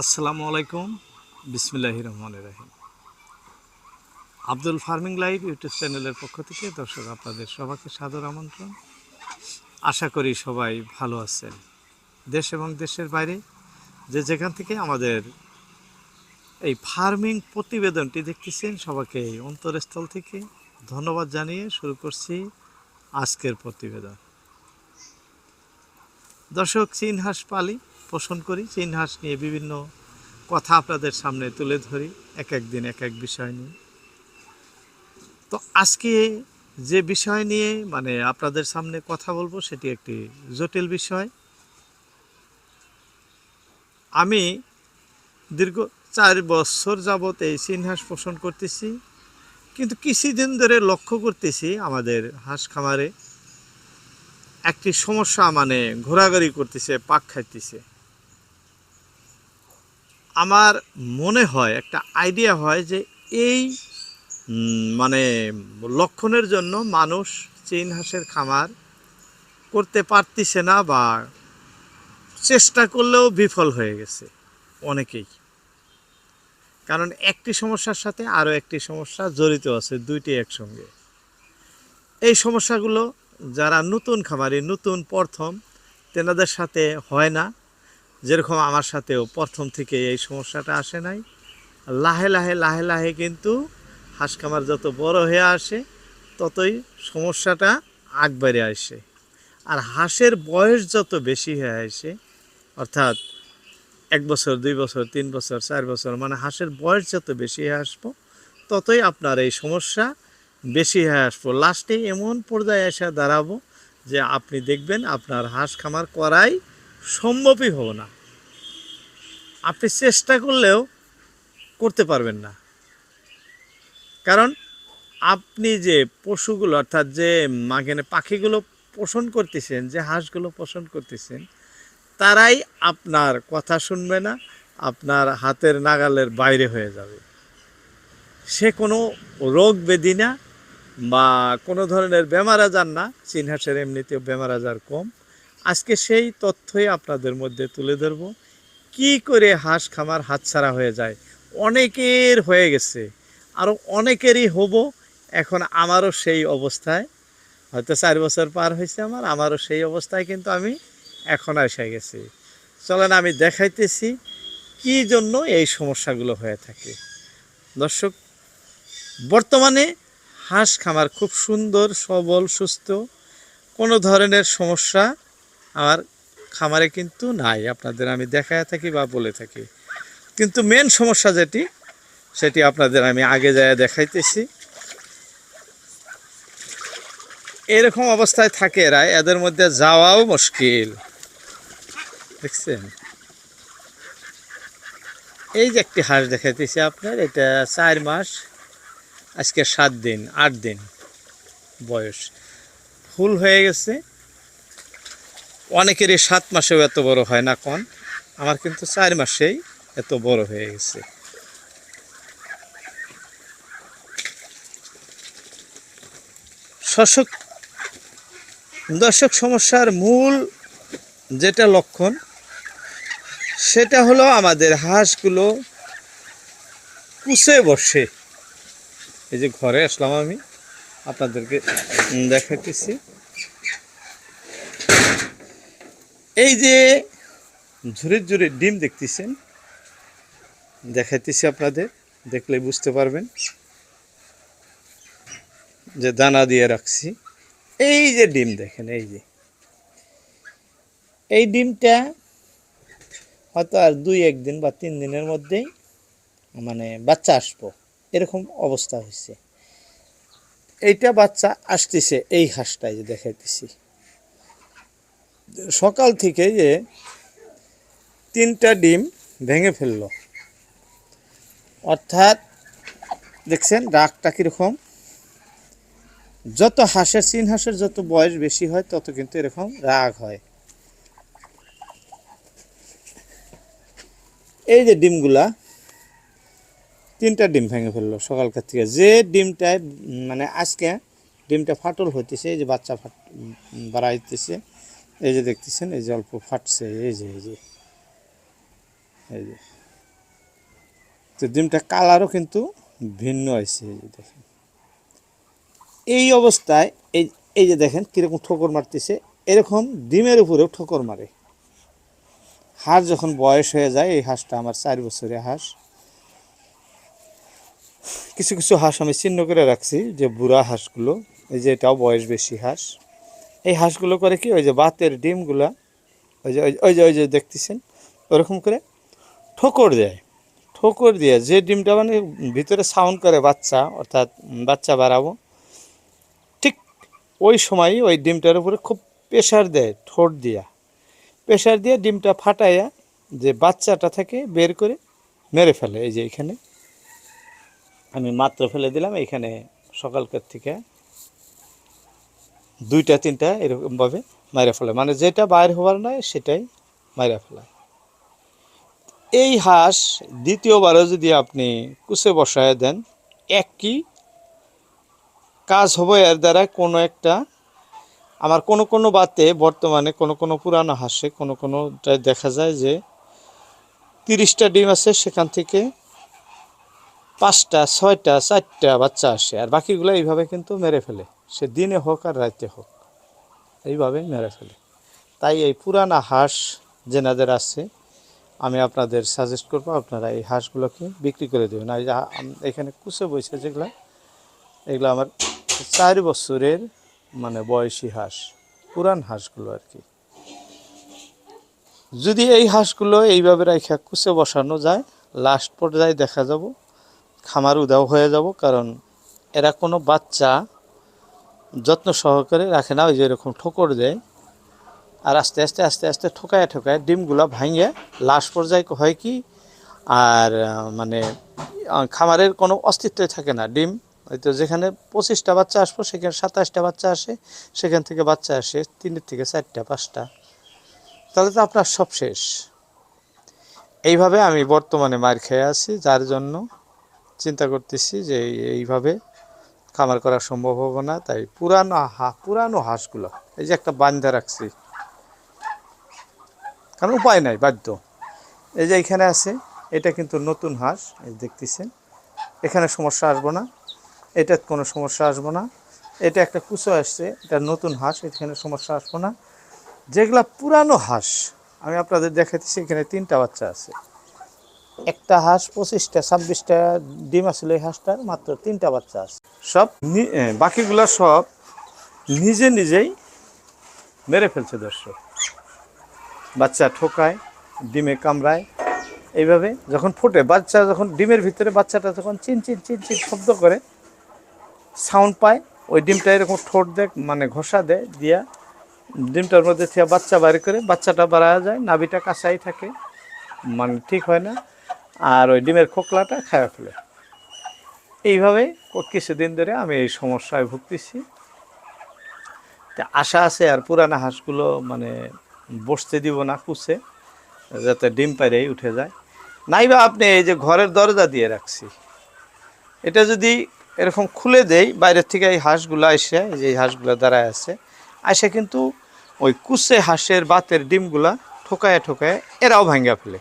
আসসালামু আলাইকুম। বিসমিল্লাহ রহমান রাহিম। আব্দুল ফার্মিং লাইভ ইউটিউব চ্যানেলের পক্ষ থেকে দর্শক আপনাদের সবাইকে সাদর আমন্ত্রণ। আশা করি সবাই ভালো আছেন। দেশ এবং দেশের বাইরে যে যেখান থেকে আমাদের এই ফার্মিং প্রতিবেদনটি দেখতেছেন, সবাইকে এই অন্তরস্থল থেকে ধন্যবাদ জানিয়ে শুরু করছি আজকের প্রতিবেদন। দর্শক চীন হাঁস পালি পোষণ করি চীন হাঁস নিয়ে বিভিন্ন কথা আপনাদের সামনে তুলে ধরি, এক এক দিন এক এক বিষয় নিয়ে। তো আজকে যে বিষয় নিয়ে মানে আপনাদের সামনে কথা বলব, সেটি একটি জটিল বিষয়। আমি দীর্ঘ চার বছর যাবত এই চীন হাঁস পোষণ করতেছি, কিন্তু কিছুদিন ধরে লক্ষ্য করতেছি আমাদের হাঁস খামারে একটি সমস্যা মানে ঘোরাঘুরি করতেছে, পাক খাইতেছে। আমার মনে হয়, একটা আইডিয়া হয় যে এই মানে লক্ষণের জন্য মানুষ চীন হাঁসের খামার করতে পারতেছে না বা চেষ্টা করলেও বিফল হয়ে গেছে অনেকেই। কারণ একটি সমস্যার সাথে আরও একটি সমস্যা জড়িত আছে, দুইটি একসঙ্গে। এই সমস্যাগুলো যারা নতুন খামারি, নতুন প্রথম, তেনাদের সাথে হয় না। যেরকম আমার সাথেও প্রথম থেকে এই সমস্যাটা আসে নাই। লাহে লাহে লাহে লাহে কিন্তু হাঁস খামার যত বড় হয়ে আসে, ততই সমস্যাটা আগ বেড়ে আসে। আর হাঁসের বয়স যত বেশি হয়ে আসে, অর্থাৎ এক বছর, দুই বছর, তিন বছর, চার বছর মানে হাঁসের বয়স যত বেশি হয়ে আসব, ততই আপনার এই সমস্যা বেশি হয়ে আসব। লাস্টে এমন পর্যায়ে এসে দাঁড়াবো যে আপনি দেখবেন আপনার হাঁস খামার করাই সম্ভবই হবে না। আপনি চেষ্টা করলেও করতে পারবেন না। কারণ আপনি যে পশুগুলো, অর্থাৎ যে মাগেনে পাখিগুলো পোষণ করতেছেন, যে হাঁসগুলো পোষণ করতেছেন, তারাই আপনার কথা শুনবে না, আপনার হাতের নাগালের বাইরে হয়ে যাবে। সে কোনো রোগ ব্যাধি না বা কোনো ধরনের বেমার আজার না চীন হাঁসের এমনিতেও বেমার আজার কম। আজকে সেই তথ্যই আপনাদের মধ্যে তুলে ধরব। কি করে হাঁস খামার হাতছাড়া হয়ে যায়? অনেকের হয়ে গেছে আরও অনেকেরই হব। এখন আমারও সেই অবস্থায়। হয়তো চার বছর পার হয়েছে আমার, আমারও সেই অবস্থায় কিন্তু আমি এখন এসে গেছি। চলেন আমি দেখাইতেছি কি জন্য এই সমস্যাগুলো হয়ে থাকে। দর্শক, বর্তমানে হাঁস খামার খুব সুন্দর, সবল, সুস্থ, কোনো ধরনের সমস্যা আমার খামারে কিন্তু নাই। আপনাদের আমি দেখায় থাকি বা বলে থাকি। কিন্তু মেন সমস্যা যেটি, সেটি আপনাদের আমি আগে যায় দেখাইতেছি। এরকম অবস্থায় থাকে এরা, এদের মধ্যে যাওয়াও মুশকিল। দেখছেন? এই যে একটি হাঁস দেখাইতেছি আপনার, এটা চার মাস, আজকে সাত দিন, আট দিন বয়স। ফুল হয়ে গেছে। অনেকেরই সাত মাসেও এত বড় হয় না কন, আমার কিন্তু চার মাসেই এত বড় হয়ে গেছে। শশক দর্শক সমস্যার মূল যেটা লক্ষণ, সেটা হলো আমাদের হাঁসগুলো কুচে বসে। এই যে ঘরে আসলাম আমি, আপনাদেরকে দেখাতেছি এই যে ঝুড়ির ঝুড়ির ডিম দেখতেছেন, দেখাইতেছি আপনাদের, দেখলে বুঝতে পারবেন যে দানা দিয়ে রাখছি। এই যে ডিম দেখেন, এই যে। এই ডিমটা হয়তো আর দুই একদিন বা তিন দিনের মধ্যেই মানে বাচ্চা আসব, এরকম অবস্থা হয়েছে। এইটা বাচ্চা আসতেছে এই হাঁসটাই যে দেখাইতেছি। সকাল থেকে যে তিনটা ডিম ভেঙে ফেলল। অর্থাৎ দেখছেন রাগটা কীরকম? যত হাঁসের, চীন হাঁসের যত বয়স বেশি হয়, তত কিন্তু এরকম রাগ হয়। এই যে ডিমগুলা, তিনটা ডিম ভেঙে ফেলল সকালকার থেকে। যে ডিমটায় মানে আজকে ডিমটা ফাটল হইতেছে, এই যে বাচ্চা ফাট বাড়াইতেছে এই যে দেখতেছেন, এই যে অল্প ফাটছে, এই যে এই যে এই যে। তো ডিমটা কালারও কিন্তু ভিন্ন হয়েছে, এই যে দেখেন। এই অবস্থায়, এই এই যে দেখেন কীরকম ঠোকর মারতেছে, এরকম ডিমের উপরেও ঠোকর মারে। হাঁস যখন বয়স হয়ে যায়, এই হাঁসটা আমার চার বছরের হাঁস। কিছু কিছু হাঁস আমি চিহ্ন করে রাখছি, যে বুড়া হাঁসগুলো, এই যে এটাও বয়স বেশি হাঁস। এই হাঁসগুলো করে কি? ওই যে বাতের ডিমগুলা, ওই যে, ওই- যে, ওই যে দেখতেছেন? ওরকম করে ঠোকর দেয়। ঠোকর দিয়ে যে ডিমটা মানে ভিতরে সাউন্ড করে বাচ্চা, অর্থাৎ বাচ্চা বাড়াবো, ঠিক ওই সময়ই ওই ডিমটার উপরে খুব প্রেশার দেয়, ঠোঁট দিয়া। প্রেশার দিয়ে ডিমটা ফাটাইয়া যে বাচ্চাটা থেকে বের করে মেরে ফেলে। এই যে এখানে আমি মাত্র ফেলে দিলাম, এখানে সকালকার থেকে দুইটা, তিনটা এরকমভাবে মাইরা ফেলায়। মানে যেটা বাইর হওয়ার নয় সেটাই মাইরা ফেলায়। এই হাঁস দ্বিতীয়বারও যদি আপনি কুচে বসায় দেন, একই কাজ হবে এর দ্বারা কোনো একটা, আমার কোনো কোনো বাতে বর্তমানে কোনো কোনো পুরানো হাঁসে কোনো কোনোটায় দেখা যায় যে তিরিশটা ডিম আছে সেখান থেকে পাঁচটা, ছয়টা, চারটা বাচ্চা আসে, আর বাকিগুলো এইভাবে কিন্তু মেরে ফেলে। সে দিনে হোক আর রাতে হোক এইভাবে মেরে ফেলে। তাই এই পুরানা হাঁস যেনাদের আছে, আমি আপনাদের সাজেস্ট করব আপনারা এই হাঁসগুলোকে বিক্রি করে দেবেন। এই যে এখানে কুচে বইছে যেগুলো, এগুলো আমার চার বছরের মানে বয়সী হাঁস, পুরান হাঁসগুলো আর কি। যদি এই হাঁসগুলো এইভাবে রাখা কুচে বসানো যায় লাস্ট পর্যায়ে দেখা যাব। খামার উদাও হয়ে যাব, কারণ এরা কোনো বাচ্চা যত্ন সহকারে রাখে না, ওই যে এরকম ঠোকর দেয়। আর আস্তে আস্তে আস্তে আস্তে ঠোকায় ঠোকায় ডিমগুলো ভাঙে লাশ পর্যায়ে হয় কি, আর মানে খামারের কোনো অস্তিত্বই থাকে না ডিম। হয়তো যেখানে পঁচিশটা বাচ্চা আসব, সেখানে সাতাশটা বাচ্চা আসে, সেখান থেকে বাচ্চা আসে তিনের থেকে চারটা, পাঁচটা। তাহলে তো আপনার সব শেষ। এইভাবে আমি বর্তমানে মার খেয়ে আছি, যার জন্য চিন্তা করতেছি যে এইভাবে খামার করা সম্ভব হবে না। তাই পুরানো হা, পুরানো হাঁসগুলো, এই যে একটা বান্ধা রাখছি। কারণ উপায় নাই, বাধ্য। এই যে এখানে আছে, এটা কিন্তু নতুন হাঁস দেখতেছেন। এখানে সমস্যা আসব না এটা কোনো সমস্যা আসব না। এটা একটা কুচো আসছে, এটা নতুন হাঁস, এখানে সমস্যা আসব না। যেগুলা পুরানো হাঁস, আমি আপনাদের দেখাতেছি এখানে তিনটা বাচ্চা আছে। একটা হাঁস পঁচিশটা, ছাব্বিশটা ডিম আসলে এই হাঁসটার, মাত্র তিনটা বাচ্চা আছে। সব বাকিগুলা সব নিজে নিজেই মেরে ফেলছে দর্শক। বাচ্চা ঠোকায়, ডিমে কামড়ায়, এইভাবে যখন ফোটে, বাচ্চা যখন ডিমের ভিতরে বাচ্চাটা যখন চিন চিন চিন চিন শব্দ করে সাউন্ড পায়, ওই ডিমটা এরকম ঠোঁট দেয় মানে ঘষা দেয়, দিয়া ডিমটার মধ্যে থেকে বাচ্চা বাইরে করে, বাচ্চাটা বাড়া যায়, নাভিটা কাঁচাই থাকে মানে ঠিক হয় না। আর ওই ডিমের খোকলাটা খাওয়া ফেলে। এইভাবে কিছুদিন ধরে আমি এই সমস্যায় ভুগতেছি। তা আশা আছে আর পুরানা হাঁসগুলো মানে বসতে দিব না কুচে যাতে ডিম পাইরেই উঠে যায়। নাইবা আপনি এই যে ঘরের দরজা দিয়ে রাখছি, এটা যদি এরকম খুলে দেই, বাইরের থেকে এই হাঁসগুলো এই যে হাঁসগুলো দাঁড়ায় আছে আসে কিন্তু ওই কুচে হাঁসের বাতের ডিমগুলা ঠোকায় ঠোকায় এরাও ভাঙ্গা ফেলে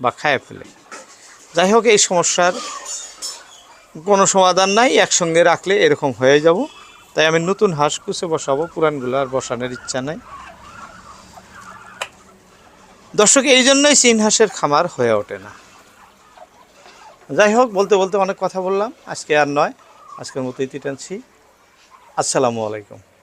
বা খায় ফেলে। যাই হোক, এই সমস্যার কোনো সমাধান নাই, একসঙ্গে রাখলে এরকম হয়ে যাব। তাই আমি নতুন হাঁস কুচে বসাবো, পুরানগুলো আর বসানোর ইচ্ছা নাই। দর্শক, এই জন্যই চীন হাঁসের খামার হয়ে ওঠে না। যাই হোক, বলতে বলতে অনেক কথা বললাম, আজকে আর নয়, আজকের মতো ইতি টানছি। আসসালামু আলাইকুম।